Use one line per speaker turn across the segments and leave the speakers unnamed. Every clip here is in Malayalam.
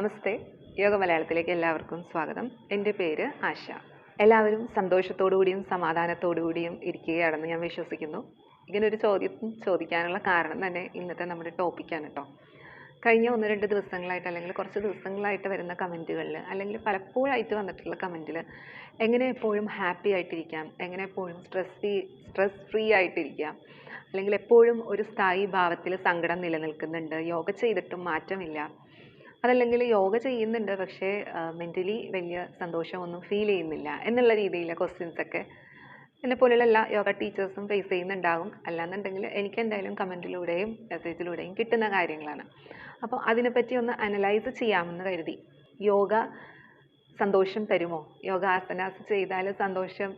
നമസ്തേ. യോഗ മലയാളത്തിലേക്ക് എല്ലാവർക്കും സ്വാഗതം. എന്റെ പേര് ആശ. എല്ലാവരും സന്തോഷത്തോടു കൂടിയും സമാധാനത്തോടു കൂടിയും ഇരിക്കുകയാണെന്ന് ഞാൻ വിശ്വസിക്കുന്നു. ഇങ്ങനൊരു ചോദ്യം ചോദിക്കാനുള്ള കാരണം തന്നെ ഇന്നത്തെ നമ്മുടെ ടോപ്പിക്കാണ് കേട്ടോ കഴിഞ്ഞ ഒന്ന് രണ്ട് ദിവസങ്ങളായിട്ട് അല്ലെങ്കിൽ കുറച്ച് ദിവസങ്ങളായിട്ട് വരുന്ന കമന്റുകളിൽ അല്ലെങ്കിൽ പലപ്പോഴായിട്ട് വന്നിട്ടുള്ള കമന്റിൽ എങ്ങനെ എപ്പോഴും ഹാപ്പി ആയിട്ടിരിക്കാം എങ്ങനെ എപ്പോഴും സ്ട്രെസ് ഫ്രീ സ്ട്രെസ് ഫ്രീ ആയിട്ടിരിക്കാം അല്ലെങ്കിൽ എപ്പോഴും ഒരു സ്ഥായി ഭാവത്തിൽ സങ്കടം നിലനിൽക്കുന്നുണ്ട് യോഗ ചെയ്തിട്ടും മാറ്റമില്ല അതല്ലെങ്കിൽ യോഗ ചെയ്യുന്നുണ്ട് പക്ഷേ മെന്റലി വലിയ സന്തോഷമൊന്നും ഫീൽ ചെയ്യുന്നില്ല എന്നുള്ള രീതിയിലെ ക്വസ്റ്റ്യൻസ് ഒക്കെ എന്നെ പോലെയുള്ള എല്ലാ യോഗ ടീച്ചേഴ്സും ഫേസ് ചെയ്യുന്നുണ്ടാകും. അല്ലാന്നുണ്ടെങ്കിൽ എനിക്ക് എന്തായാലും കമന്റിലൂടെയും മെസ്സേജിലൂടെയും കിട്ടുന്ന കാര്യങ്ങളാണ്. അപ്പോൾ അതിനെപ്പറ്റി ഒന്ന് അനലൈസ് ചെയ്യാമെന്ന് കരുതി. യോഗ സന്തോഷം തരുമോ? യോഗ ആസനാസ് ചെയ്താൽ സന്തോഷം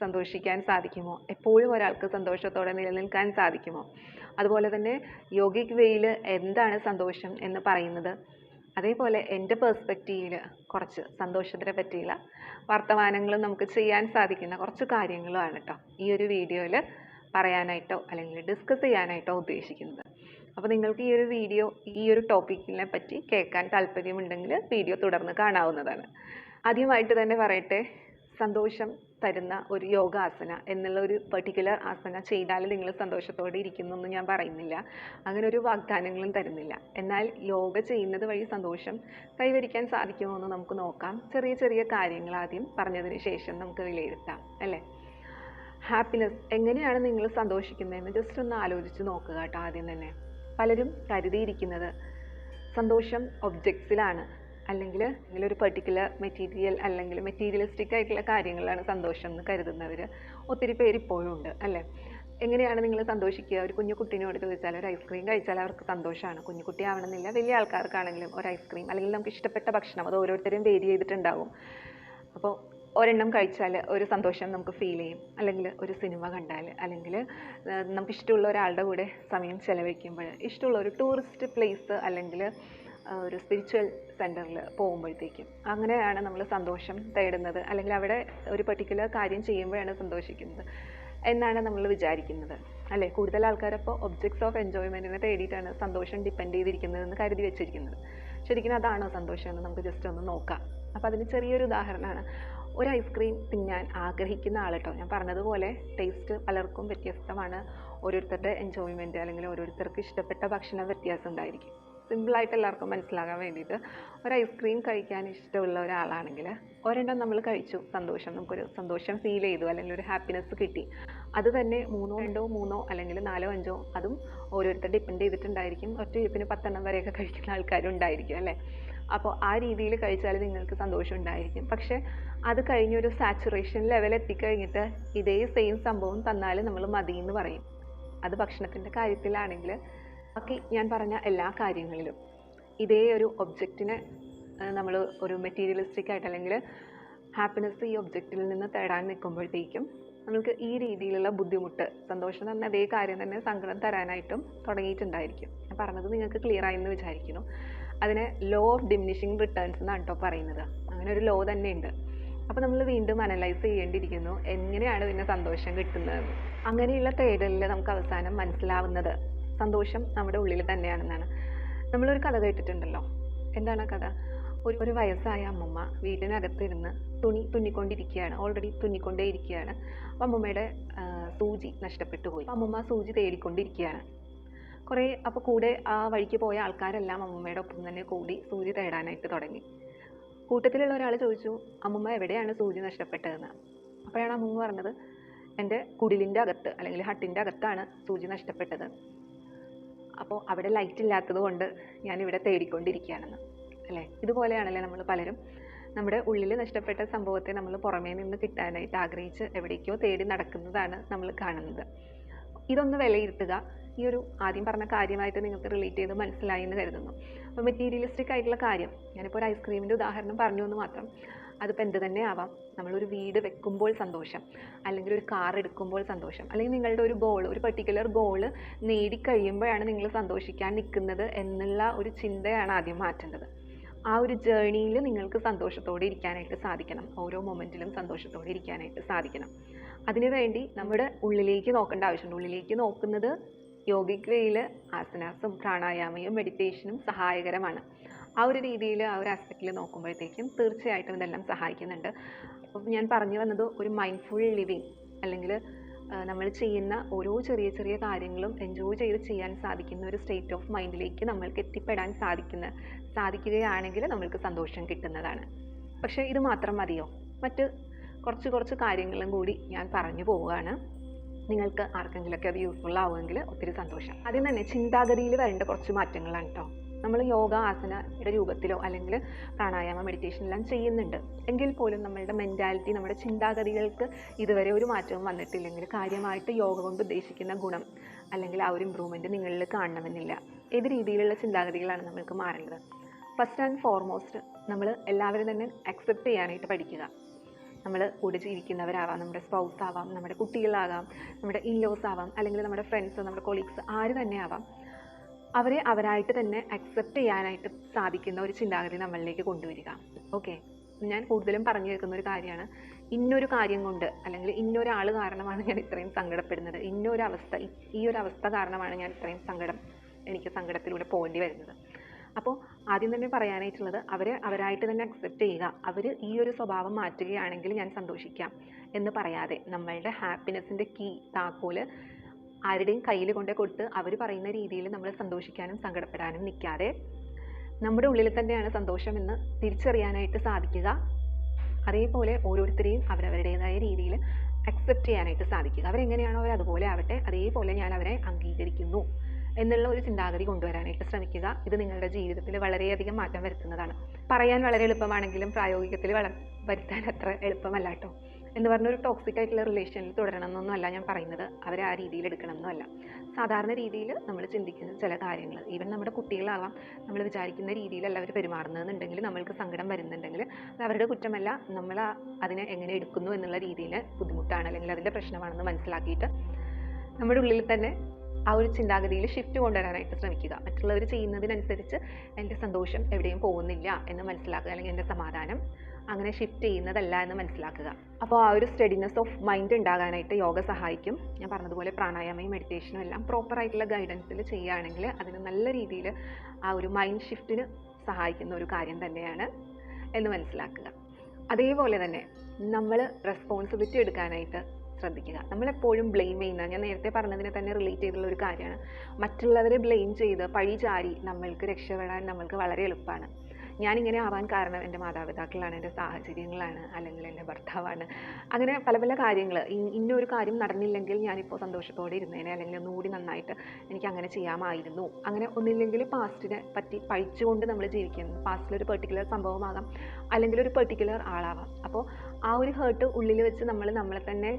സന്തോഷിക്കാൻ സാധിക്കുമോ? എപ്പോഴും ഒരാൾക്ക് സന്തോഷത്തോടെ നിലനിൽക്കാൻ സാധിക്കുമോ? അതുപോലെ തന്നെ യോഗിക് വേയിൽ എന്താണ് സന്തോഷം എന്ന് പറയുന്നത്? അതേപോലെ എന്റെ പേഴ്സ്പെക്റ്റീവിൽ കുറച്ച് സന്തോഷത്തിനെ പറ്റിയുള്ള വർത്തമാനങ്ങളും നമുക്ക് ചെയ്യാൻ സാധിക്കുന്ന കുറച്ച് കാര്യങ്ങളുമാണ് കേട്ടോ ഈ ഒരു വീഡിയോയിൽ പറയാനായിട്ടോ അല്ലെങ്കിൽ ഡിസ്കസ് ചെയ്യാനായിട്ടോ ഉദ്ദേശിക്കുന്നത്. അപ്പോൾ നിങ്ങൾക്ക് ഈ ഒരു വീഡിയോ ഈ ഒരു ടോപ്പിക്കിനെ പറ്റി കേൾക്കാൻ താല്പര്യമുണ്ടെങ്കിൽ വീഡിയോ തുടർന്ന് കാണാവുന്നതാണ്. ആദ്യമായിട്ട് തന്നെ പറയട്ടെ സന്തോഷം തരുന്ന ഒരു യോഗാസന എന്നുള്ള ഒരു പെർട്ടിക്കുലർ ആസന ചെയ്താൽ നിങ്ങൾ സന്തോഷത്തോടെ ഇരിക്കുന്നു എന്ന് ഞാൻ പറയുന്നില്ല. അങ്ങനെ ഒരു വാഗ്ദാനങ്ങളും തരുന്നില്ല. എന്നാൽ യോഗ ചെയ്യുന്നത് വഴി സന്തോഷം കൈവരിക്കാൻ സാധിക്കുമോ എന്ന് നമുക്ക് നോക്കാം. ചെറിയ ചെറിയ കാര്യങ്ങൾ ആദ്യം പറഞ്ഞതിന് ശേഷം നമുക്ക് വിലയിരുത്താം അല്ലേ? ഹാപ്പിനെസ് എങ്ങനെയാണ് നിങ്ങൾ സന്തോഷിക്കുന്നതെന്ന് ജസ്റ്റ് ഒന്ന് ആലോചിച്ച് നോക്കുക കേട്ടോ ആദ്യം തന്നെ. പലരും കരുതിയിരിക്കുന്നത് സന്തോഷം ഒബ്ജക്ട്സിലാണ് അല്ലെങ്കിൽ അല്ലെങ്കിൽ ഒരു പെർട്ടിക്കുലർ മെറ്റീരിയൽ അല്ലെങ്കിൽ മെറ്റീരിയലിസ്റ്റിക് ആയിട്ടുള്ള കാര്യങ്ങളാണ് സന്തോഷം എന്ന് കരുതുന്നവർ ഒത്തിരി പേര് ഇപ്പോഴും ഉണ്ട് അല്ലേ? എങ്ങനെയാണ് നിങ്ങൾ സന്തോഷിക്കുക? ഒരു കുഞ്ഞു കുട്ടീനോട് ചോദിച്ചാൽ ഒരു ഐസ്ക്രീം കഴിച്ചാൽ അവർക്ക് സന്തോഷമാണ്. കുഞ്ഞു കുട്ടി ആവണമെന്നില്ല. വലിയ ആൾക്കാർക്കാണെങ്കിലും ഒരു ഐസ്ക്രീം അല്ലെങ്കിൽ നമുക്ക് ഇഷ്ടപ്പെട്ട ഭക്ഷണം അത് ഓരോരുത്തരും വേരി ചെയ്തിട്ടുണ്ടാവും. അപ്പോൾ ഒരെണ്ണം കഴിച്ചാൽ ഒരു സന്തോഷം നമുക്ക് ഫീൽ ചെയ്യും. അല്ലെങ്കിൽ ഒരു സിനിമ കണ്ടാൽ. അല്ലെങ്കിൽ നമുക്ക് ഇഷ്ടമുള്ള ഒരാളുടെ കൂടെ സമയം ചിലവഴിക്കുമ്പോൾ ഇഷ്ടമുള്ള ഒരു ടൂറിസ്റ്റ് പ്ലേസ് അല്ലെങ്കിൽ ഒരു സ്പിരിച്വൽ സെന്ററിൽ പോകുമ്പോഴത്തേക്കും. അങ്ങനെയാണ് നമ്മൾ സന്തോഷം തേടുന്നത്. അല്ലെങ്കിൽ അവിടെ ഒരു പെർട്ടിക്കുലർ കാര്യം ചെയ്യുമ്പോഴാണ് സന്തോഷിക്കുന്നത് എന്നാണ് നമ്മൾ വിചാരിക്കുന്നത്. അല്ലേ? കൂടുതൽ ആൾക്കാരപ്പോൾ ഒബ്ജക്ട്സ് ഓഫ് എൻജോയ്മെന്റിനെ തേടിയിട്ടാണ് സന്തോഷം ഡിപ്പെൻഡ് ചെയ്തിരിക്കുന്നതെന്ന് കരുതി വെച്ചിരിക്കുന്നത്. ശരിക്കും അതാണോ സന്തോഷം എന്ന് നമുക്ക് ജസ്റ്റ് ഒന്ന് നോക്കാം. അപ്പോൾ അതിന് ചെറിയൊരു ഉദാഹരണമാണ്. ഒരു ഐസ്ക്രീം തിന്നാൻ ആഗ്രഹിക്കുന്ന ആളട്ടോ ഞാൻ പറഞ്ഞതുപോലെ ടേസ്റ്റ് പലർക്കും വ്യത്യസ്തമാണ്. ഓരോരുത്തരുടെ എൻജോയ്മെന്റ് അല്ലെങ്കിൽ ഓരോരുത്തർക്ക് ഇഷ്ടപ്പെട്ട ഭക്ഷണം വ്യത്യാസം ഉണ്ടായിരിക്കും. സിമ്പിളായിട്ട് എല്ലാവർക്കും മനസ്സിലാകാൻ വേണ്ടിയിട്ട് ഒരു ഐസ്ക്രീം കഴിക്കാൻ ഇഷ്ടമുള്ള ഒരാളാണെങ്കിൽ ഒരെണ്ണം നമ്മൾ കഴിച്ചു സന്തോഷം. നമുക്കൊരു സന്തോഷം ഫീൽ ചെയ്തു അല്ലെങ്കിൽ ഒരു ഹാപ്പിനെസ് കിട്ടി. അത് തന്നെ മൂന്നോ രണ്ടോ മൂന്നോ അല്ലെങ്കിൽ നാലോ അഞ്ചോ അതും ഓരോരുത്തർ ഡിപ്പെൻഡ് ചെയ്തിട്ടുണ്ടായിരിക്കും. ഒറ്റ ഇരിപ്പിന് പത്തെണ്ണം വരെയൊക്കെ കഴിക്കുന്ന ആൾക്കാരും ഉണ്ടായിരിക്കും അല്ലേ? അപ്പോൾ ആ രീതിയിൽ കഴിച്ചാൽ നിങ്ങൾക്ക് സന്തോഷം ഉണ്ടായിരിക്കും. പക്ഷേ അത് കഴിഞ്ഞൊരു സാച്ചുറേഷൻ ലെവൽ എത്തിക്കഴിഞ്ഞിട്ട് ഇതേ സെയിം സംഭവം തന്നാൽ നമ്മൾ മതി എന്ന് പറയും. അത് ഭക്ഷണത്തിന്റെ കാര്യത്തിലാണെങ്കിൽ ബാക്കി ഞാൻ പറഞ്ഞ എല്ലാ കാര്യങ്ങളിലും ഇതേ ഒരു ഒബ്ജക്റ്റിനെ നമ്മൾ ഒരു മെറ്റീരിയലിസ്റ്റിക് ആയിട്ട് അല്ലെങ്കിൽ ഹാപ്പിനെസ് ഈ ഒബ്ജക്റ്റിൽ നിന്ന് തേടാൻ നിൽക്കുമ്പോഴത്തേക്കും നമ്മൾക്ക് ഈ രീതിയിലുള്ള ബുദ്ധിമുട്ട് സന്തോഷം തന്നെ അതേ കാര്യം തന്നെ സങ്കടം തരാനായിട്ടും തുടങ്ങിയിട്ടുണ്ടായിരിക്കും. ഞാൻ പറഞ്ഞത് നിങ്ങൾക്ക് ക്ലിയർ ആയെന്ന് വിചാരിക്കുന്നു. അതിനെ ലോ ഓഫ് ഡിമിനിഷിങ് റിട്ടേൺസ് എന്നാണ് കേട്ടോ പറയുന്നത്. അങ്ങനെ ഒരു ലോ തന്നെ ഉണ്ട് അപ്പോൾ നമ്മൾ വീണ്ടും അനലൈസ് ചെയ്യേണ്ടിയിരിക്കുന്നു എങ്ങനെയാണ് പിന്നെ സന്തോഷം കിട്ടുന്നത്? അങ്ങനെയുള്ള തേടലിൽ നമുക്ക് അവസാനം മനസ്സിലാവുന്നത് സന്തോഷം നമ്മുടെ ഉള്ളിൽ തന്നെയാണെന്നാണ്. നമ്മളൊരു കഥ കേട്ടിട്ടുണ്ടല്ലോ. എന്താണ് ആ കഥ? ഒരു ഒരു വയസ്സായ അമ്മമ്മ വീടിനകത്തിരുന്ന് തുണി തുന്നിക്കൊണ്ടിരിക്കുകയാണ്. ഓൾറെഡി തുന്നിക്കൊണ്ടേ ഇരിക്കുകയാണ് അപ്പോൾ അമ്മമ്മയുടെ സൂചി നഷ്ടപ്പെട്ടു പോയി. അമ്മമ്മ സൂചി തേടിക്കൊണ്ടിരിക്കുകയാണ്. കുറേ അപ്പോൾ കൂടെ ആ വഴിക്ക് പോയ ആൾക്കാരെല്ലാം അമ്മമ്മയുടെ ഒപ്പം തന്നെ കൂടി സൂചി തേടാനായിട്ട് തുടങ്ങി. കൂട്ടത്തിലുള്ള ഒരാൾ ചോദിച്ചു അമ്മമ്മ എവിടെയാണ് സൂചി നഷ്ടപ്പെട്ടതെന്ന്? അപ്പോഴാണ് അമ്മമ്മ പറഞ്ഞത് എന്റെ കുടിലിന്റെ അകത്ത് അല്ലെങ്കിൽ ഹട്ടിന്റെ അകത്താണ് സൂചി നഷ്ടപ്പെട്ടത്. അപ്പോൾ അവിടെ ലൈറ്റ് ഇല്ലാത്തത് കൊണ്ട് ഞാനിവിടെ തേടിക്കൊണ്ടിരിക്കുകയാണെന്ന്. അല്ലേ? ഇതുപോലെയാണല്ലേ നമ്മൾ പലരും നമ്മുടെ ഉള്ളിൽ നഷ്ടപ്പെട്ട സംഭവത്തെ നമ്മൾ പുറമേ നിന്ന് കിട്ടാനായിട്ട് ആഗ്രഹിച്ച് എവിടേക്കോ തേടി നടക്കുന്നതാണ് നമ്മൾ കാണുന്നത്. ഇതൊന്ന് വിലയിരുത്തുക. ഈ ഒരു ആദ്യം പറഞ്ഞ കാര്യമായിട്ട് നിങ്ങൾക്ക് റിലേറ്റ് ചെയ്ത് മനസ്സിലായി എന്ന് കരുതുന്നു. അപ്പോൾ മെറ്റീരിയലിസ്റ്റിക് ആയിട്ടുള്ള കാര്യം. ഞാനിപ്പോൾ ഒരു ഐസ്ക്രീമിന്റെ ഉദാഹരണം പറഞ്ഞു എന്ന് മാത്രം. അതിപ്പോൾ എന്ത് തന്നെ ആവാം. നമ്മളൊരു വീട് വെക്കുമ്പോൾ സന്തോഷം. അല്ലെങ്കിൽ ഒരു കാർ എടുക്കുമ്പോൾ സന്തോഷം. അല്ലെങ്കിൽ നിങ്ങളുടെ ഒരു ഗോൾ ഒരു പെർട്ടിക്കുലർ ഗോൾ നേടിക്കഴിയുമ്പോഴാണ് നിങ്ങൾ സന്തോഷിക്കാൻ നിൽക്കുന്നത് എന്നുള്ള ഒരു ചിന്തയാണ് ആദ്യം മാറ്റേണ്ടത് ആ ഒരു ജേണിയിൽ നിങ്ങൾക്ക് സന്തോഷത്തോടെ ഇരിക്കാനായിട്ട് സാധിക്കണം. ഓരോ മൊമെന്റിലും സന്തോഷത്തോടെ ഇരിക്കാനായിട്ട് സാധിക്കണം. അതിനുവേണ്ടി നമ്മുടെ ഉള്ളിലേക്ക് നോക്കേണ്ട ആവശ്യമുണ്ട്. ഉള്ളിലേക്ക് നോക്കുന്നത് യോഗിക് വേയിൽ ആസനാസും പ്രാണായാമയും മെഡിറ്റേഷനും സഹായകരമാണ്. ആ ഒരു രീതിയിൽ ആ ഒരു ആസ്പെക്റ്റിൽ നോക്കുമ്പോഴത്തേക്കും തീർച്ചയായിട്ടും ഇതെല്ലാം സഹായിക്കുന്നുണ്ട്. അപ്പം ഞാൻ പറഞ്ഞു വന്നത് ഒരു മൈൻഡ്ഫുൾ ലിവിങ് അല്ലെങ്കിൽ നമ്മൾ ചെയ്യുന്ന ഓരോ ചെറിയ ചെറിയ കാര്യങ്ങളും എൻജോയ് ചെയ്ത് ചെയ്യാൻ സാധിക്കുന്ന ഒരു സ്റ്റേറ്റ് ഓഫ് മൈൻഡിലേക്ക് നമ്മൾക്ക് എത്തിപ്പെടാൻ സാധിക്കുന്ന സാധിക്കുകയാണെങ്കിൽ നമ്മൾക്ക് സന്തോഷം കിട്ടുന്നതാണ്. പക്ഷേ ഇത് മാത്രം മതിയോ? മറ്റ് കുറച്ച് കുറച്ച് കാര്യങ്ങളും കൂടി ഞാൻ പറഞ്ഞു പോവുകയാണ്. നിങ്ങൾക്ക് ആർക്കെങ്കിലുമൊക്കെ അത് യൂസ്ഫുൾ ആവുമെങ്കിൽ ഒത്തിരി സന്തോഷം. ആദ്യം തന്നെ ചിന്താഗതിയിൽ വരേണ്ട കുറച്ച് മാറ്റങ്ങളാണ് കേട്ടോ നമ്മൾ യോഗ ആസനയുടെ രൂപത്തിലോ അല്ലെങ്കിൽ പ്രാണായാമ മെഡിറ്റേഷൻ എല്ലാം ചെയ്യുന്നുണ്ട്. എങ്കിൽ പോലും നമ്മളുടെ മെന്റാലിറ്റി നമ്മുടെ ചിന്താഗതികൾക്ക് ഇതുവരെ ഒരു മാറ്റവും വന്നിട്ടില്ലെങ്കിൽ കാര്യമായിട്ട് യോഗ കൊണ്ട് ഉദ്ദേശിക്കുന്ന ഗുണം അല്ലെങ്കിൽ ആ ഒരു ഇമ്പ്രൂവ്മെന്റ് നിങ്ങളിൽ കാണണമെന്നില്ല. ഏത് രീതിയിലുള്ള ചിന്താഗതികളാണ് നമ്മൾക്ക് മാറേണ്ടത്? ഫസ്റ്റ് ആൻഡ് ഫോർമോസ്റ്റ് നമ്മൾ എല്ലാവരും തന്നെ അക്സെപ്റ്റ് ചെയ്യാനായിട്ട് പഠിക്കുക. നമ്മൾ കൂടെ ജീവിക്കുന്നവരാവാം നമ്മുടെ സ്പൗസ് ആവാം നമ്മുടെ കുട്ടികളാകാം നമ്മുടെ ഇൻലോസ് ആവാം അല്ലെങ്കിൽ നമ്മുടെ ഫ്രണ്ട്സ് നമ്മുടെ കൊളീഗ്സ് ആര് തന്നെ ആവാം. അവരെ അവരായിട്ട് തന്നെ അക്സെപ്റ്റ് ചെയ്യാനായിട്ട് സാധിക്കുന്ന ഒരു ചിന്താഗതി നമ്മളിലേക്ക് കൊണ്ടുവരിക. ഓക്കെ ഞാൻ കൂടുതലും പറഞ്ഞു കേൾക്കുന്ന ഒരു കാര്യമാണ്. ഇന്നൊരു കാര്യം കൊണ്ട് അല്ലെങ്കിൽ ഇന്നൊരാൾ കാരണമാണ് ഞാൻ ഇത്രയും സങ്കടപ്പെടുന്നത്. ഇന്നൊരു അവസ്ഥ ഈ- ഒരു അവസ്ഥ കാരണമാണ് ഞാൻ ഇത്രയും സങ്കടം എനിക്ക് സങ്കടത്തിലൂടെ പോകേണ്ടി വരുന്നത്. അപ്പോൾ ആദ്യം തന്നെ പറയാനായിട്ടുള്ളത് അവരെ അവരായിട്ട് തന്നെ അക്സെപ്റ്റ് ചെയ്യുക. അവർ ഈ ഒരു സ്വഭാവം മാറ്റുകയാണെങ്കിൽ ഞാൻ സന്തോഷിക്കാം എന്ന് പറയാതെ നമ്മളുടെ ഹാപ്പിനെസ്സിന്റെ കീ താക്കോൽ ആരുടെയും കയ്യിൽ കൊണ്ടേ കൊടുത്ത് അവർ പറയുന്ന രീതിയിൽ നമ്മൾ സന്തോഷിക്കാനും സങ്കടപ്പെടാനും നിൽക്കാതെ നമ്മുടെ ഉള്ളിൽ തന്നെയാണ് സന്തോഷമെന്ന് തിരിച്ചറിയാനായിട്ട് സാധിക്കുക. അതേപോലെ ഓരോരുത്തരെയും അവരവരുടേതായ രീതിയിൽ അക്സെപ്റ്റ് ചെയ്യാനായിട്ട് സാധിക്കുക. അവരെങ്ങനെയാണോ അവർ അതുപോലെ ആവട്ടെ അതേപോലെ ഞാൻ അവരെ അംഗീകരിക്കുന്നു എന്നുള്ള ഒരു ചിന്താഗതി കൊണ്ടുവരാനായിട്ട് ശ്രമിക്കുക. ഇത് നിങ്ങളുടെ ജീവിതത്തിൽ വളരെയധികം മാറ്റം വരുത്തുന്നതാണ്. പറയാൻ വളരെ എളുപ്പമാണെങ്കിലും പ്രായോഗികത്തിൽ വള വരുത്താൻ അത്ര എളുപ്പമല്ല കേട്ടോ. എന്ന് പറഞ്ഞ ഒരു ടോക്സിക് ആയിട്ടുള്ള റിലേഷനിൽ തുടരണം എന്നൊന്നും അല്ല ഞാൻ പറയുന്നത്. അവരെ ആ രീതിയിൽ എടുക്കണം എന്നല്ല സാധാരണ രീതിയിൽ നമ്മൾ ചിന്തിക്കുന്ന ചില കാര്യങ്ങൾ ഈവൻ നമ്മുടെ കുട്ടികളാവാം നമ്മൾ വിചാരിക്കുന്ന രീതിയിലല്ല അവർ പെരുമാറുന്നതെന്നുണ്ടെങ്കിൽ നമ്മൾക്ക് സങ്കടം വരുന്നുണ്ടെങ്കിൽ അത് അവരുടെ കുറ്റമല്ല. നമ്മൾ അതിനെ എങ്ങനെ എടുക്കുന്നു എന്നുള്ള രീതിയിൽ ബുദ്ധിമുട്ടാണ് അല്ലെങ്കിൽ അതിന്റെ പ്രശ്നമാണെന്ന് മനസ്സിലാക്കിയിട്ട് നമ്മുടെ ഉള്ളിൽ തന്നെ ആ ഒരു ചിന്താഗതിയിൽ ഷിഫ്റ്റ് കൊണ്ടുവരാനായിട്ട് ശ്രമിക്കുക. മറ്റുള്ളവർ ചെയ്യുന്നതിനനുസരിച്ച് എന്റെ സന്തോഷം എവിടെയും പോകുന്നില്ല എന്ന് മനസ്സിലാക്കുക അല്ലെങ്കിൽ എന്റെ സമാധാനം. അങ്ങനെ ഷിഫ്റ്റ് ചെയ്യുന്നതല്ല എന്ന് മനസ്സിലാക്കുക. അപ്പോൾ ആ ഒരു സ്റ്റഡിനെസ് ഓഫ് മൈൻഡ് ഉണ്ടാകാനായിട്ട് യോഗ സഹായിക്കും. ഞാൻ പറഞ്ഞതുപോലെ പ്രാണായാമയും മെഡിറ്റേഷനും എല്ലാം പ്രോപ്പർ ആയിട്ടുള്ള ഗൈഡൻസിൽ ചെയ്യുകയാണെങ്കിൽ അതിന് നല്ല രീതിയിൽ ആ ഒരു മൈൻഡ് ഷിഫ്റ്റിന് സഹായിക്കുന്ന ഒരു കാര്യം തന്നെയാണ് എന്ന് മനസ്സിലാക്കുക. അതേപോലെ തന്നെ നമ്മൾ റെസ്പോൺസിബിലിറ്റി എടുക്കാനായിട്ട് ശ്രദ്ധിക്കുക. നമ്മളെപ്പോഴും ബ്ലെയിം ചെയ്യുന്ന ഞാൻ നേരത്തെ പറഞ്ഞതിനെ തന്നെ റിലേറ്റ് ചെയ്തുള്ള ഒരു കാര്യമാണ്. മറ്റുള്ളവരെ ബ്ലെയിം ചെയ്ത് പഴി ചാരി നമ്മൾക്ക് രക്ഷപ്പെടാൻ നമ്മൾക്ക് വളരെ എളുപ്പമാണ്. ഞാനിങ്ങനെ ആവാൻ കാരണം എന്റെ മാതാപിതാക്കളാണ് എന്റെ സാഹചര്യങ്ങളാണ് അല്ലെങ്കിൽ എന്റെ ഭർത്താവാണ്. അങ്ങനെ പല പല കാര്യങ്ങൾ. ഇന്നൊരു കാര്യം നടന്നില്ലെങ്കിൽ ഞാനിപ്പോൾ സന്തോഷത്തോടെ ഇരുന്നേനെ അല്ലെങ്കിൽ ഒന്നുകൂടി നന്നായിട്ട് എനിക്ക് അങ്ങനെ ചെയ്യാമായിരുന്നു. അങ്ങനെ ഒന്നില്ലെങ്കിൽ പാസ്റ്റിനെ പറ്റി പഴിച്ചുകൊണ്ട് നമ്മൾ ജീവിക്കുന്നു. പാസ്റ്റിൽ ഒരു പെർട്ടിക്കുലർ സംഭവമാകാം അല്ലെങ്കിൽ ഒരു പെർട്ടിക്കുലർ ആളാവാം. അപ്പോൾ ആ ഒരു ഹേർട്ട് ഉള്ളിൽ വെച്ച് നമ്മൾ നമ്മളെ തന്നെ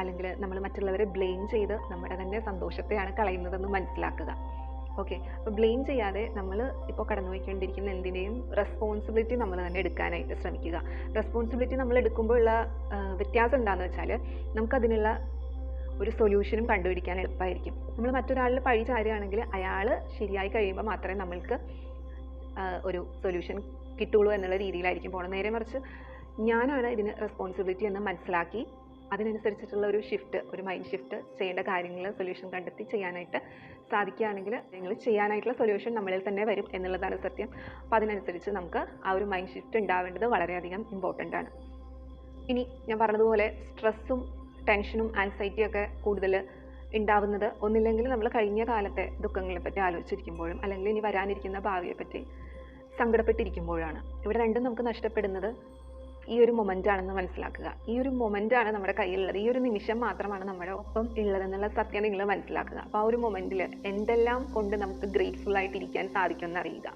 അല്ലെങ്കിൽ നമ്മൾ മറ്റുള്ളവരെ ബ്ലെയിം ചെയ്ത് നമ്മുടെ തന്നെ സന്തോഷത്തെയാണ് കളയുന്നതെന്ന് മനസ്സിലാക്കുക. ഓക്കെ അപ്പോൾ ബ്ലെയിം ചെയ്യാതെ നമ്മൾ ഇപ്പോൾ കടന്നുപോയിക്കൊണ്ടിരിക്കുന്ന എന്തിനേയും റെസ്പോൺസിബിലിറ്റി നമ്മൾ തന്നെ എടുക്കാനായിട്ട് ശ്രമിക്കുക. റെസ്പോൺസിബിലിറ്റി നമ്മൾ എടുക്കുമ്പോഴുള്ള വ്യത്യാസം എന്താണെന്ന് വെച്ചാൽ നമുക്കതിനുള്ള ഒരു സൊല്യൂഷനും കണ്ടുപിടിക്കാൻ എളുപ്പമായിരിക്കും നമ്മൾ മറ്റൊരാളിൽ പഴി ചാരുകയാണെങ്കിൽ അയാൾ ശരിയായി കഴിയുമ്പോൾ മാത്രമേ നമ്മൾക്ക് ഒരു സൊല്യൂഷൻ കിട്ടുള്ളൂ എന്നുള്ള രീതിയിലായിരിക്കും പോകണം നേരെ മറിച്ച് ഞാനാണ് ഇതിന് റെസ്പോൺസിബിലിറ്റി എന്ന് മനസ്സിലാക്കി അതിനനുസരിച്ചിട്ടുള്ള ഒരു ഷിഫ്റ്റ് ഒരു മൈൻഡ് ഷിഫ്റ്റ് ചെയ്യേണ്ട കാര്യങ്ങൾ സൊല്യൂഷൻ കണ്ടെത്തി ചെയ്യാനായിട്ട് സാധിക്കുകയാണെങ്കിൽ നിങ്ങൾ ചെയ്യാനായിട്ടുള്ള സൊല്യൂഷൻ നമ്മളിൽ തന്നെ വരും എന്നുള്ളതാണ് സത്യം. അപ്പോൾ അതിനനുസരിച്ച് നമുക്ക് ആ ഒരു മൈൻഡ് ഷിഫ്റ്റ് ഉണ്ടാവേണ്ടത് വളരെയധികം ഇമ്പോർട്ടന്റ് ആണ്. ഇനി ഞാൻ പറഞ്ഞതുപോലെ സ്ട്രെസ്സും ടെൻഷനും ആൻസൈറ്റിയും ഒക്കെ കൂടുതൽ ഉണ്ടാവുന്നത് ഒന്നില്ലെങ്കിൽ നമ്മൾ കഴിഞ്ഞ കാലത്തെ ദുഃഖങ്ങളെ പറ്റി ആലോചിച്ചിരിക്കുമ്പോഴും അല്ലെങ്കിൽ ഇനി വരാനിരിക്കുന്ന ഭാവിയെപ്പറ്റി സങ്കടപ്പെട്ടിരിക്കുമ്പോഴാണ്. ഇവിടെ രണ്ടും നമുക്ക് നഷ്ടപ്പെടുന്നത് ഈ ഒരു മൊമെന്റ് ആണെന്ന് മനസ്സിലാക്കുക. ഈ ഒരു മൊമെന്റ് ആണ് നമ്മുടെ കയ്യിലുള്ളത്. ഈ ഒരു നിമിഷം മാത്രമാണ് നമ്മുടെ ഒപ്പം ഉള്ളതെന്നുള്ള സത്യം നിങ്ങൾ മനസ്സിലാക്കുക. അപ്പോൾ ആ ഒരു മൊമെന്റിൽ എന്തെല്ലാം കൊണ്ട് നമുക്ക് ഗ്രേറ്റ്ഫുൾ ആയിട്ടിരിക്കാൻ സാധിക്കുമെന്ന് അറിയുക.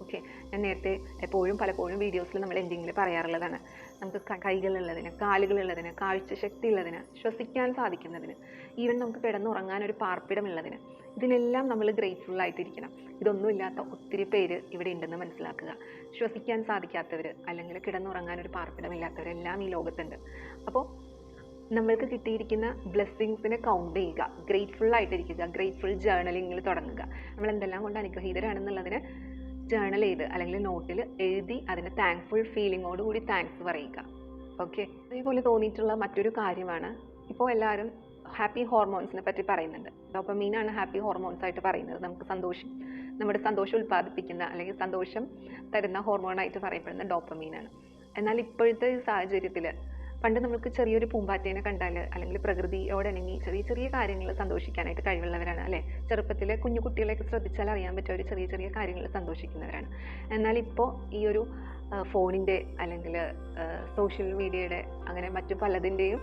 ഓക്കെ ഞാൻ നേരത്തെ എപ്പോഴും പലപ്പോഴും വീഡിയോസിൽ നമ്മൾ എന്തെങ്കിലും പറയാറുള്ളതാണ്. നമുക്ക് കൈകളുള്ളതിന് കാലുകളുള്ളതിന് കാഴ്ചശക്തി ഉള്ളതിന് ശ്വസിക്കാൻ സാധിക്കുന്നതിന് ഈവൻ നമുക്ക് കിടന്നുറങ്ങാൻ ഒരു പാർപ്പിടമുള്ളതിന് ഇതിനെല്ലാം നമ്മൾ ഗ്രേറ്റ്ഫുൾ ആയിട്ടിരിക്കണം. ഇതൊന്നുമില്ലാത്ത ഒത്തിരി പേര് ഇവിടെ ഉണ്ടെന്ന് മനസ്സിലാക്കുക. ശ്വസിക്കാൻ സാധിക്കാത്തവർ അല്ലെങ്കിൽ കിടന്നുറങ്ങാൻ ഒരു പാർപ്പിടമില്ലാത്തവരെല്ലാം ഈ ലോകത്തുണ്ട്. അപ്പോൾ നമ്മൾക്ക് കിട്ടിയിരിക്കുന്ന ബ്ലെസ്സിങ്സിനെ കൗണ്ട് ചെയ്യുക. ഗ്രേറ്റ്ഫുൾ ആയിട്ടിരിക്കുക. ഗ്രേറ്റ്ഫുൾ ജേർണലിങ്ങിൽ തുടങ്ങുക. നമ്മൾ എന്തെല്ലാം കൊണ്ട് അനുഗ്രഹീതരാണെന്നുള്ളതിന് ജേർണൽ ചെയ്ത് അല്ലെങ്കിൽ നോട്ടിൽ എഴുതി അതിന് താങ്ക്ഫുൾ ഫീലിങ്ങോട് കൂടി താങ്ക്സ് പറയുക. ഓക്കെ അതേപോലെ തോന്നിയിട്ടുള്ള മറ്റൊരു കാര്യമാണ്. ഇപ്പോൾ എല്ലാവരും ഹാപ്പി ഹോർമോൺസിനെ പറ്റി പറയുന്നുണ്ട്. ഡോപ്പമീനാണ് ഹാപ്പി ഹോർമോൺസ് ആയിട്ട് പറയുന്നത്. നമുക്ക് സന്തോഷം നമ്മുടെ സന്തോഷം ഉൽപ്പാദിപ്പിക്കുന്ന അല്ലെങ്കിൽ സന്തോഷം തരുന്ന ഹോർമോണായിട്ട് പറയപ്പെടുന്ന ഡോപ്പമീനാണ്. എന്നാൽ ഇപ്പോഴത്തെ സാഹചര്യത്തിൽ പണ്ട് നമുക്ക് ചെറിയൊരു പൂമ്പാറ്റേനെ കണ്ടാൽ അല്ലെങ്കിൽ പ്രകൃതിയോട് ഇണങ്ങി ചെറിയ ചെറിയ കാര്യങ്ങൾ സന്തോഷിക്കാനായിട്ട് കഴിവുള്ളവരാണ് അല്ലേ? ചെറുപ്പത്തിലെ കുഞ്ഞു കുട്ടികളെയൊക്കെ ശ്രദ്ധിച്ചാൽ അറിയാൻ പറ്റിയ ഒരു ചെറിയ ചെറിയ കാര്യങ്ങൾ സന്തോഷിക്കുന്നവരാണ്. എന്നാൽ ഇപ്പോൾ ഈ ഒരു ഫോണിന്റെ അല്ലെങ്കിൽ സോഷ്യൽ മീഡിയയുടെ അങ്ങനെ മറ്റു പലതിന്റെയും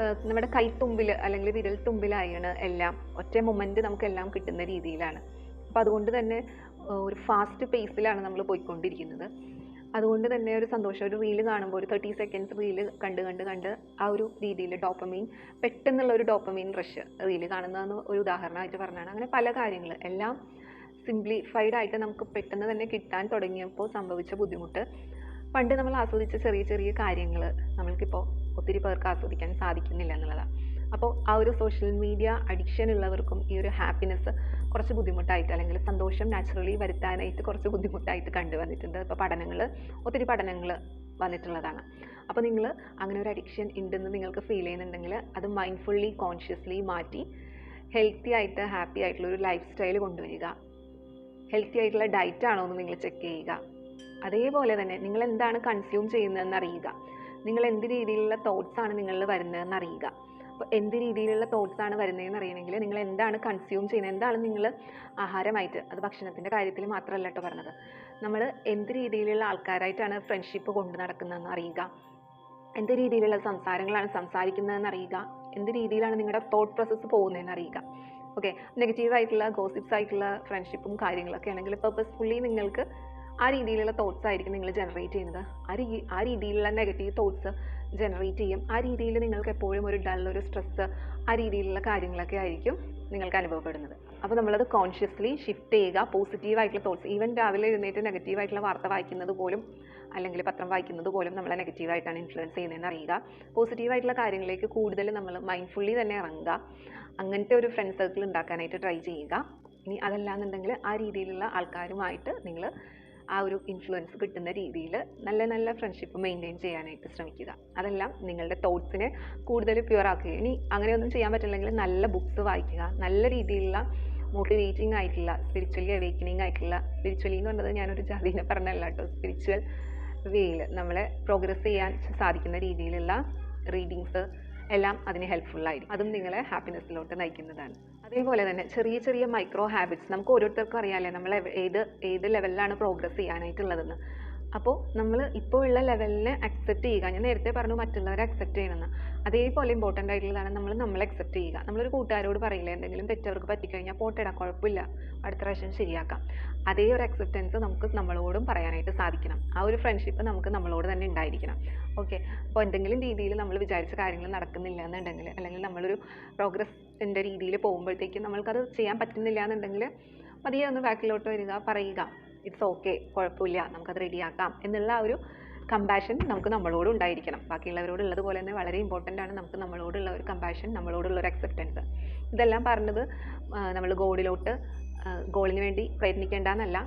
നമ്മുടെ കൈത്തുമ്പിൽ അല്ലെങ്കിൽ വിരൽ തുമ്പിലായാണ് എല്ലാം ഒറ്റ മൊമെന്റ് നമുക്കെല്ലാം കിട്ടുന്ന രീതിയിലാണ്. അപ്പോൾ അതുകൊണ്ട് തന്നെ ഒരു ഫാസ്റ്റ് പേസിലാണ് നമ്മൾ പോയിക്കൊണ്ടിരിക്കുന്നത്. അതുകൊണ്ട് തന്നെ ഒരു സന്തോഷം. ഒരു റീൽ കാണുമ്പോൾ ഒരു തേർട്ടി സെക്കൻഡ്സ് റീൽ കണ്ട് കണ്ട് കണ്ട് ആ ഒരു രീതിയിൽ ഡോപ്പമീൻ പെട്ടെന്നുള്ള ഒരു ഡോപ്പമീൻ റഷ് റീൽ കാണുന്നതെന്ന് ഒരു ഉദാഹരണമായിട്ട് പറഞ്ഞാണ് അങ്ങനെ പല കാര്യങ്ങൾ എല്ലാം സിംപ്ലിഫൈഡ് ആയിട്ട് നമുക്ക് പെട്ടെന്ന് തന്നെ കിട്ടാൻ തുടങ്ങിയപ്പോൾ സംഭവിച്ച ബുദ്ധിമുട്ട്. പണ്ട് നമ്മൾ ആസ്വദിച്ച ചെറിയ ചെറിയ കാര്യങ്ങൾ നമ്മൾക്കിപ്പോൾ ഒത്തിരി പേർക്ക് ആസ്വദിക്കാൻ സാധിക്കുന്നില്ല എന്നുള്ളതാണ് അപ്പോൾ ആ ഒരു സോഷ്യൽ മീഡിയ അഡിക്ഷൻ ഉള്ളവർക്കും ഈ ഒരു ഹാപ്പിനെസ് കുറച്ച് ബുദ്ധിമുട്ടായിട്ട് അല്ലെങ്കിൽ സന്തോഷം നാച്ചുറലി വരുത്താനായിട്ട് കുറച്ച് ബുദ്ധിമുട്ടായിട്ട് കണ്ടുവന്നിട്ടുണ്ട് ഇപ്പോൾ പഠനങ്ങൾ ഒത്തിരി പഠനങ്ങൾ വന്നിട്ടുള്ളതാണ്. അപ്പോൾ നിങ്ങൾ അങ്ങനെ ഒരു അഡിക്ഷൻ ഉണ്ടെന്ന് നിങ്ങൾക്ക് ഫീൽ ചെയ്യുന്നുണ്ടെങ്കിൽ അത് മൈൻഡ്ഫുള്ളി കോൺഷ്യസ്ലി മാറ്റി ഹെൽത്തി ആയിട്ട് ഹാപ്പി ആയിട്ടുള്ള ഒരു ലൈഫ് സ്റ്റൈൽ കൊണ്ടുവരിക. ഹെൽത്തി ആയിട്ടുള്ള ഡയറ്റ് ആണോ എന്ന് നിങ്ങൾ ചെക്ക് ചെയ്യുക. അതേപോലെ തന്നെ നിങ്ങൾ എന്താണ് കൺസ്യൂം ചെയ്യുന്നതെന്ന് അറിയുക. നിങ്ങൾ എന്ത് രീതിയിലുള്ള തോട്ട്സാണ് നിങ്ങളിൽ വരുന്നതെന്ന് അറിയുക. അപ്പോൾ എന്ത് രീതിയിലുള്ള തോട്ട്സ് ആണ് വരുന്നതെന്ന് അറിയണമെങ്കിൽ നിങ്ങൾ എന്താണ് കൺസ്യൂം ചെയ്യുന്നത്? എന്താണ് നിങ്ങൾ ആഹാരമായിട്ട്? അത് ഭക്ഷണത്തിന്റെ കാര്യത്തിൽ മാത്രമല്ല കേട്ടോ പറഞ്ഞത്. നമ്മൾ എന്ത് രീതിയിലുള്ള ആൾക്കാരായിട്ടാണ് ഫ്രണ്ട്ഷിപ്പ് കൊണ്ടു നടക്കുന്നതെന്ന് അറിയുക. എന്ത് രീതിയിലുള്ള സംസാരങ്ങളാണ് സംസാരിക്കുന്നതെന്ന് അറിയുക. എന്ത് രീതിയിലാണ് നിങ്ങളുടെ തോട്ട് പ്രോസസ്സ് പോകുന്നതെന്ന് അറിയുക. ഓക്കെ നെഗറ്റീവായിട്ടുള്ള ഗോസിപ്സ് ആയിട്ടുള്ള ഫ്രണ്ട്ഷിപ്പും കാര്യങ്ങളൊക്കെ ആണെങ്കിൽ പർപ്പസ്ഫുള്ളി നിങ്ങൾക്ക് ആ രീതിയിലുള്ള തോട്ട്സ് ആയിരിക്കും നിങ്ങൾ ജനറേറ്റ് ചെയ്യുന്നത്. ആ രീ ആ രീതിയിലുള്ള നെഗറ്റീവ് തോട്ട്സ് ജനറേറ്റ് ചെയ്യും. ആ രീതിയിൽ നിങ്ങൾക്ക് എപ്പോഴും ഒരു ഡൾ ഒരു സ്ട്രെസ്സ് ആ രീതിയിലുള്ള കാര്യങ്ങളൊക്കെ ആയിരിക്കും നിങ്ങൾക്ക് അനുഭവപ്പെടുന്നത്. അപ്പോൾ നമ്മളത് കോൺഷ്യസ്ലി ഷിഫ്റ്റ് ചെയ്യുക. പോസിറ്റീവായിട്ടുള്ള തോട്ട്സ് ഈവൻ രാവിലെ എഴുന്നേറ്റ് നെഗറ്റീവ് ആയിട്ടുള്ള വാർത്ത വായിക്കുന്നത് പോലും അല്ലെങ്കിൽ പത്രം വായിക്കുന്നത് പോലും നമ്മളെ നെഗറ്റീവായിട്ടാണ് ഇൻഫ്ലുവൻസ് ചെയ്യുന്നതെന്ന് അറിയുക. പോസിറ്റീവായിട്ടുള്ള കാര്യങ്ങളിലേക്ക് കൂടുതൽ നമ്മൾ മൈൻഡ്ഫുള്ളി തന്നെ ഇറങ്ങുക. അങ്ങനത്തെ ഒരു ഫ്രണ്ട് സർക്കിൾ ഉണ്ടാക്കാനായിട്ട് ട്രൈ ചെയ്യുക. ഇനി അതല്ലാന്നുണ്ടെങ്കിൽ ആ രീതിയിലുള്ള ആൾക്കാരുമായിട്ട് നിങ്ങൾ ആ ഒരു ഇൻഫ്ലുവൻസ് കിട്ടുന്ന രീതിയിൽ നല്ല നല്ല ഫ്രണ്ട്ഷിപ്പ് മെയിന്റെയിൻ ചെയ്യാനായിട്ട് ശ്രമിക്കുക. അതെല്ലാം നിങ്ങളുടെ തോട്ട്സിനെ കൂടുതൽ പ്യുവർ ആക്കുക. ഇനി അങ്ങനെയൊന്നും ചെയ്യാൻ പറ്റില്ലെങ്കിൽ നല്ല ബുക്ക്സ് വായിക്കുക. നല്ല രീതിയിലുള്ള മോട്ടിവേറ്റിംഗ് ആയിട്ടുള്ള സ്പിരിച്വലി അവേക്കനിങ് ആയിട്ടുള്ള സ്പിരിച്വലി എന്ന് പറഞ്ഞത് ഞാനൊരു ജാതിനെ പറഞ്ഞല്ല കേട്ടോ. സ്പിരിച്വൽ വേയിൽ നമ്മളെ പ്രോഗ്രസ് ചെയ്യാൻ സാധിക്കുന്ന രീതിയിലുള്ള റീഡിങ്സ് എല്ലാം അതിന് ഹെൽപ്ഫുള്ളായിരിക്കും അതും നിങ്ങളെ ഹാപ്പിനെസ്സിലോട്ട് നയിക്കുന്നതാണ്. അതേപോലെ തന്നെ ചെറിയ ചെറിയ മൈക്രോ ഹാബിറ്റ്സ് നമുക്ക് ഓരോരുത്തർക്കും അറിയാമല്ലേ നമ്മൾ ഏത് ഏത് ലെവലിലാണ് പ്രോഗ്രസ് ചെയ്യാനായിട്ടുള്ളതെന്ന്. അപ്പോൾ നമ്മൾ ഇപ്പോൾ ഉള്ള ലെവലിനെ അക്സെപ്റ്റ് ചെയ്യുക. ഞാൻ നേരത്തെ പറഞ്ഞു മറ്റുള്ളവരെ അക്സെപ്റ്റ് ചെയ്യണമെന്ന്. അതേപോലെ ഇമ്പോർട്ടന്റ് ആയിട്ടുള്ളതാണ് നമ്മൾ നമ്മളെ അക്സെപ്റ്റ് ചെയ്യുക. നമ്മളൊരു കൂട്ടുകാരോട് പറയില്ല എന്തെങ്കിലും തെറ്റവർക്ക് പറ്റിക്കഴിഞ്ഞാൽ പോട്ടെടാ കുഴപ്പമില്ല. അടുത്ത പ്രാവശ്യം ശരിയാക്കാം. അതേ ഒരു അക്സെപ്റ്റൻസ് നമുക്ക് നമ്മളോടും പറയാനായിട്ട് സാധിക്കണം. ആ ഒരു ഫ്രണ്ട്ഷിപ്പ് നമുക്ക് നമ്മളോട് തന്നെ ഉണ്ടായിരിക്കണം. ഓക്കെ അപ്പോൾ എന്തെങ്കിലും രീതിയിൽ നമ്മൾ വിചാരിച്ച കാര്യങ്ങൾ നടക്കുന്നില്ല എന്നുണ്ടെങ്കിൽ അല്ലെങ്കിൽ നമ്മളൊരു പ്രോഗ്രസിന്റെ രീതിയിൽ പോകുമ്പോഴത്തേക്കും നമ്മൾക്കത് ചെയ്യാൻ പറ്റുന്നില്ല എന്നുണ്ടെങ്കിൽ പതിയെ ഒന്ന് ബാക്കിലോട്ട് വരിക പറയുക. ഇറ്റ്സ് ഓക്കെ കുഴപ്പമില്ല നമുക്കത് റെഡിയാക്കാം എന്നുള്ള ഒരു കമ്പാഷൻ നമുക്ക് നമ്മളോട് ഉണ്ടായിരിക്കണം. ബാക്കിയുള്ളവരോടുള്ളത് പോലെ തന്നെ വളരെ ഇമ്പോർട്ടന്റ് ആണ് നമുക്ക് നമ്മളോടുള്ള ഒരു കമ്പാഷൻ നമ്മളോടുള്ള ഒരു അക്സെപ്റ്റൻസ് ഇതെല്ലാം പറഞ്ഞത് നമ്മൾ ഗോളിലോട്ട് ഗോളിന് വേണ്ടി പ്രയത്നിക്കേണ്ടെന്നല്ല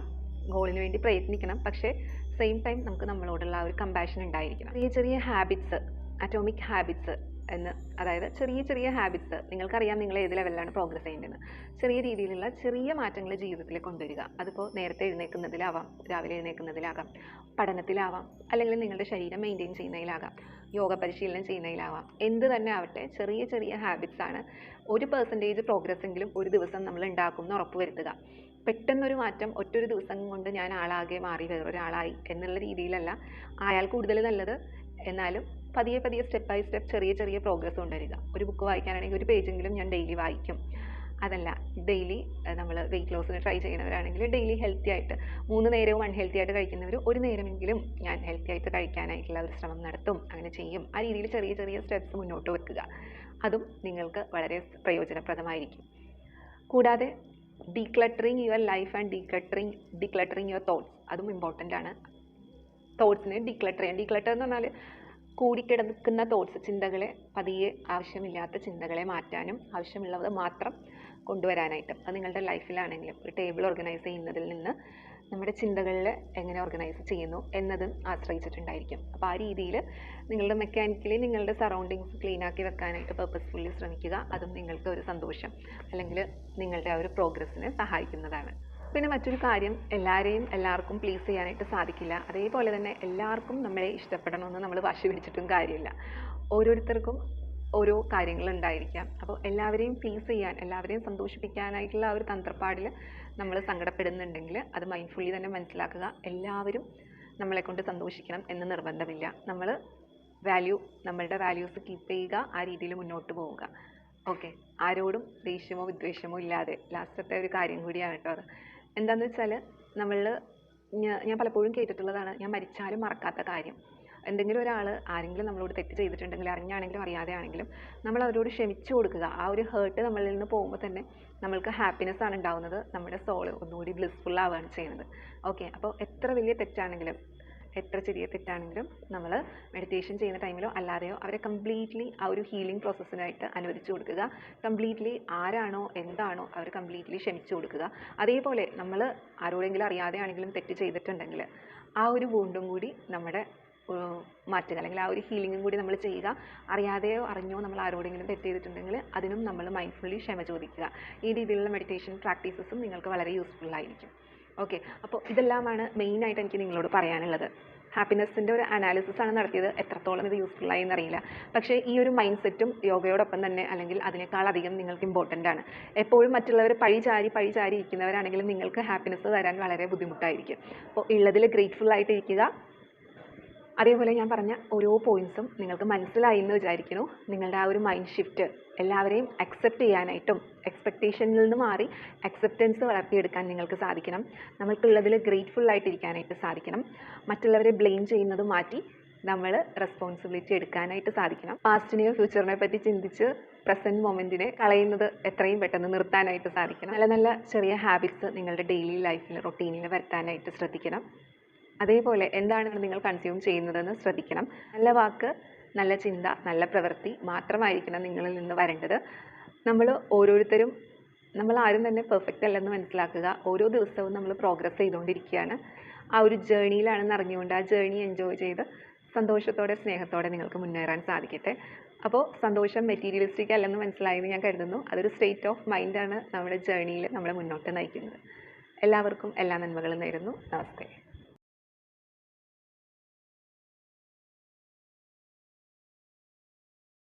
ഗോളിന് വേണ്ടി പ്രയത്നിക്കണം. പക്ഷേ സെയിം ടൈം നമുക്ക് നമ്മളോടുള്ള ആ ഒരു കമ്പാഷൻ ഉണ്ടായിരിക്കണം. ചെറിയ ചെറിയ ഹാബിറ്റ്സ് അറ്റോമിക് ഹാബിറ്റ്സ് എന്ന് അതായത് ചെറിയ ചെറിയ ഹാബിറ്റ്സ് നിങ്ങൾക്കറിയാം നിങ്ങൾ ഏത് ലെവലിലാണ് പ്രോഗ്രസ് ചെയ്യേണ്ടത്. ചെറിയ രീതിയിലുള്ള ചെറിയ മാറ്റങ്ങൾ ജീവിതത്തിൽ കൊണ്ടുവരിക. അതിപ്പോൾ നേരത്തെ എഴുന്നേൽക്കുന്നതിലാവാം രാവിലെ എഴുന്നേൽക്കുന്നതിലാകാം പഠനത്തിലാവാം അല്ലെങ്കിൽ നിങ്ങളുടെ ശരീരം മെയിന്റെയിൻ ചെയ്യുന്നതിലാകാം യോഗ പരിശീലനം ചെയ്യുന്നതിലാവാം. എന്ത് തന്നെ ആവട്ടെ ചെറിയ ചെറിയ ഹാബിറ്റ്സ് ആണ് ഒരു പെർസെന്റേജ് പ്രോഗ്രസ് എങ്കിലും ഒരു ദിവസം നമ്മൾ ഉണ്ടാക്കും എന്ന് ഉറപ്പ് വരുത്തുക. പെട്ടെന്നൊരു മാറ്റം ഒറ്റൊരു ദിവസം കൊണ്ട് ഞാൻ ആളാകെ മാറി വേറൊരാളായി എന്നുള്ള രീതിയിലല്ല. ആയാൽ കൂടുതൽ നല്ലത് എന്നാലും പതിയെ പതിയെ സ്റ്റെപ്പ് ബൈ സ്റ്റെപ്പ് ചെറിയ ചെറിയ പ്രോഗ്രസ് കൊണ്ടുവരിക ഒരു ബുക്ക് വായിക്കാനാണെങ്കിൽ ഒരു പേജെങ്കിലും ഞാൻ ഡെയിലി വായിക്കും. അതല്ല ഡെയിലി നമ്മൾ വെയിറ്റ് ലോസിന് ട്രൈ ചെയ്യുന്നവരാണെങ്കിൽ ഡെയിലി ഹെൽത്തി ആയിട്ട് മൂന്ന് നേരവും അൺഹെൽത്തി ആയിട്ട് കഴിക്കുന്നവർ ഒരു നേരമെങ്കിലും ഞാൻ ഹെൽത്തി ആയിട്ട് കഴിക്കാനായിട്ടുള്ള ഒരു ശ്രമം നടത്തും. അങ്ങനെ ചെയ്യും. ആ രീതിയിൽ ചെറിയ ചെറിയ സ്റ്റെപ്സ് മുന്നോട്ട് വെക്കുക. അതും നിങ്ങൾക്ക് വളരെ പ്രയോജനപ്രദമായിരിക്കും. കൂടാതെ decluttering your life and decluttering decluttering your thoughts അതും ഇമ്പോർട്ടന്റ് ആണ്. തോട്ട്സിനെ ഡീക്ലട്ടർ ചെയ്യാം ഡീക്ലട്ടർ എന്ന് പറഞ്ഞാൽ കൂടിക്കിടക്കുന്ന തോട്ട്സ് ചിന്തകളെ പതിയെ ആവശ്യമില്ലാത്ത ചിന്തകളെ മാറ്റാനും ആവശ്യമുള്ളത് മാത്രം കൊണ്ടുവരാനായിട്ട്. അത് നിങ്ങളുടെ ലൈഫിലാണെങ്കിലും ഒരു ടേബിൾ ഓർഗനൈസ് ചെയ്യുന്നതിൽ നിന്ന് നമ്മുടെ ചിന്തകളിൽ എങ്ങനെ ഓർഗനൈസ് ചെയ്യുന്നു എന്നതും ആശ്രയിച്ചിട്ടുണ്ടായിരിക്കും. അപ്പോൾ ആ രീതിയിൽ നിങ്ങളുടെ മെക്കാനിക്കലി നിങ്ങളുടെ സറൗണ്ടിങ്സ് ക്ലീൻ ആക്കി വെക്കാനായിട്ട് പർപ്പസ്ഫുള്ളി ശ്രമിക്കുക. അതും നിങ്ങൾക്ക് ഒരു സന്തോഷം അല്ലെങ്കിൽ നിങ്ങളുടെ ആ ഒരു പ്രോഗ്രസ്സിനെ സഹായിക്കുന്നതാണ്. പിന്നെ മറ്റൊരു കാര്യം എല്ലാവരെയും എല്ലാവർക്കും പ്ലീസ് ചെയ്യാനായിട്ട് സാധിക്കില്ല. അതേപോലെ തന്നെ എല്ലാവർക്കും നമ്മളെ ഇഷ്ടപ്പെടണമെന്ന് നമ്മൾ വാശി പിടിച്ചിട്ടും കാര്യമില്ല. ഓരോരുത്തർക്കും ഓരോ കാര്യങ്ങളുണ്ടായിരിക്കാം. അപ്പോൾ എല്ലാവരെയും പ്ലീസ് ചെയ്യാൻ എല്ലാവരെയും സന്തോഷിപ്പിക്കാനായിട്ടുള്ള ആ ഒരു തന്ത്രപ്പാടിൽ നമ്മൾ സങ്കടപ്പെടുന്നുണ്ടെങ്കിൽ അത് മൈൻഡ്ഫുള്ളി തന്നെ മനസ്സിലാക്കുക. എല്ലാവരും നമ്മളെ കൊണ്ട് സന്തോഷിക്കണം എന്ന് നിർബന്ധമില്ല. നമ്മൾ വാല്യൂ നമ്മളുടെ വാല്യൂസ് കീപ്പ് ചെയ്യുക ആ രീതിയിൽ മുന്നോട്ട് പോവുക. ഓക്കെ ആരോടും ദേഷ്യമോ വിദ്വേഷമോ ഇല്ലാതെ. ലാസ്റ്റത്തെ ഒരു കാര്യം കൂടിയാണ് കേട്ടോ അത്. എന്താണെന്ന് വെച്ചാൽ നമ്മൾ ഞാൻ പലപ്പോഴും കേട്ടിട്ടുള്ളതാണ് ഞാൻ മരിച്ചാലും മറക്കാത്ത കാര്യം. എന്തെങ്കിലും ഒരാൾ ആരെങ്കിലും നമ്മളോട് തെറ്റ് ചെയ്തിട്ടുണ്ടെങ്കിൽ അറിഞ്ഞാണെങ്കിലും അറിയാതെ ആണെങ്കിലും നമ്മൾ അവരോട് ക്ഷമിച്ചു കൊടുക്കുക. ആ ഒരു ഹേർട്ട് നമ്മളിൽ നിന്ന് പോകുമ്പോൾ തന്നെ നമ്മൾക്ക് ഹാപ്പിനെസ് ആണ് ഉണ്ടാവുന്നത് നമ്മുടെ സോൾ ഒന്നുകൂടി ബ്ലിസ്ഫുൾ ആവുകയാണ് ചെയ്യുന്നത്. ഓക്കെ അപ്പോൾ എത്ര വലിയ തെറ്റാണെങ്കിലും എത്ര ചെറിയ തെറ്റാണെങ്കിലും നമ്മൾ മെഡിറ്റേഷൻ ചെയ്യുന്ന ടൈമിലോ അല്ലാതെയോ അവരെ കംപ്ലീറ്റ്ലി ആ ഒരു ഹീലിംഗ് പ്രോസസ്സിനായിട്ട് അനുവദിച്ചു കൊടുക്കുക. കംപ്ലീറ്റ്ലി ആരാണോ എന്താണോ അവർ കംപ്ലീറ്റ്ലി ക്ഷമിച്ചു കൊടുക്കുക. അതേപോലെ നമ്മൾ ആരോടെങ്കിലും അറിയാതെ ആണെങ്കിലും തെറ്റ് ചെയ്തിട്ടുണ്ടെങ്കിൽ ആ ഒരു വൂണ്ടും കൂടി നമ്മുടെ മാറ്റുക. അല്ലെങ്കിൽ ആ ഒരു ഹീലിംഗും കൂടി നമ്മൾ ചെയ്യുക. അറിയാതെയോ അറിഞ്ഞോ നമ്മൾ ആരോടെങ്കിലും തെറ്റ് ചെയ്തിട്ടുണ്ടെങ്കിൽ അതിനും നമ്മൾ മൈൻഡ്ഫുള്ളി ക്ഷമ ചോദിക്കുക. ഈ രീതിയിലുള്ള മെഡിറ്റേഷൻ പ്രാക്ടീസസും നിങ്ങൾക്ക് വളരെ യൂസ്ഫുൾ ആയിരിക്കും. ഓക്കെ അപ്പോൾ ഇതെല്ലാമാണ് മെയിനായിട്ട് എനിക്ക് നിങ്ങളോട് പറയാനുള്ളത്. ഹാപ്പിനെസ്സിന്റെ ഒരു അനാലിസിസ് ആണ് നടത്തിയത്. എത്രത്തോളം ഇത് യൂസ്ഫുൾ ആയി എന്നറിയില്ല. പക്ഷേ ഈ ഒരു മൈൻഡ് സെറ്റും യോഗയോടൊപ്പം തന്നെ അല്ലെങ്കിൽ അതിനേക്കാൾ അധികം നിങ്ങൾക്ക് ഇമ്പോർട്ടന്റ് ആണ്. എപ്പോഴും മറ്റുള്ളവർ പഴി ചാരി പഴി ചാരി ഇരിക്കുന്നവരാണെങ്കിലും നിങ്ങൾക്ക് ഹാപ്പിനെസ് തരാൻ വളരെ ബുദ്ധിമുട്ടായിരിക്കും. അപ്പോൾ ഉള്ളതിൽ ഗ്രേറ്റ്ഫുൾ ആയിട്ട് ഇരിക്കുക അതേപോലെ ഞാൻ പറഞ്ഞ ഓരോ പോയിന്റ്സും നിങ്ങൾക്ക് മനസ്സിലായി എന്ന് വിചാരിക്കുന്നു. നിങ്ങളുടെ ആ ഒരു മൈൻഡ് ഷിഫ്റ്റ് എല്ലാവരെയും അക്സെപ്റ്റ് ചെയ്യാനായിട്ടും എക്സ്പെക്റ്റേഷനിൽ നിന്ന് മാറി അക്സെപ്റ്റൻസ് വളർത്തിയെടുക്കാൻ നിങ്ങൾക്ക് സാധിക്കണം. നമ്മൾക്കുള്ളതിൽ ഗ്രേറ്റ്ഫുൾ ആയിട്ടിരിക്കാനായിട്ട് സാധിക്കണം. മറ്റുള്ളവരെ ബ്ലെയിം ചെയ്യുന്നത് മാറ്റി നമ്മൾ റെസ്പോൺസിബിലിറ്റി എടുക്കാനായിട്ട് സാധിക്കണം. പാസ്റ്റിനെയോ ഫ്യൂച്ചറിനെ പറ്റി ചിന്തിച്ച് പ്രസന്റ് മൊമെന്റിനെ കളയുന്നത് എത്രയും പെട്ടെന്ന് നിർത്താനായിട്ട് സാധിക്കണം. നല്ല നല്ല ചെറിയ ഹാബിറ്റ്സ് നിങ്ങളുടെ ഡെയിലി ലൈഫിൽ റൊട്ടീനിൽ വരുത്താനായിട്ട് ശ്രദ്ധിക്കണം. അതേപോലെ എന്താണ് നിങ്ങൾ കൺസ്യൂം ചെയ്യുന്നതെന്ന് ശ്രദ്ധിക്കണം. നല്ല വാക്ക് നല്ല ചിന്ത നല്ല പ്രവൃത്തി മാത്രമായിരിക്കണം നിങ്ങളിൽ നിന്ന് വരേണ്ടത്. നമ്മൾ ഓരോരുത്തരും നമ്മൾ ആരും തന്നെ പെർഫെക്റ്റ് അല്ലെന്ന് മനസ്സിലാക്കുക. ഓരോ ദിവസവും നമ്മൾ പ്രോഗ്രസ് ചെയ്തുകൊണ്ടിരിക്കുകയാണ്. ആ ഒരു ജേണിയിലാണെന്ന് അറിഞ്ഞുകൊണ്ട് ആ ജേണി എൻജോയ് ചെയ്ത് സന്തോഷത്തോടെ സ്നേഹത്തോടെ നിങ്ങൾക്ക് മുന്നേറാൻ സാധിക്കട്ടെ. അപ്പോൾ സന്തോഷം മെറ്റീരിയലിസ്റ്റിക് അല്ലെന്ന് മനസ്സിലായെന്ന് ഞാൻ കരുതുന്നു. അതൊരു സ്റ്റേറ്റ് ഓഫ് മൈൻഡാണ് നമ്മുടെ ജേണിയിൽ നമ്മളെ മുന്നോട്ട് നയിക്കുന്നത്. എല്ലാവർക്കും എല്ലാ നന്മകളും നേരുന്നു. നമസ്തേ.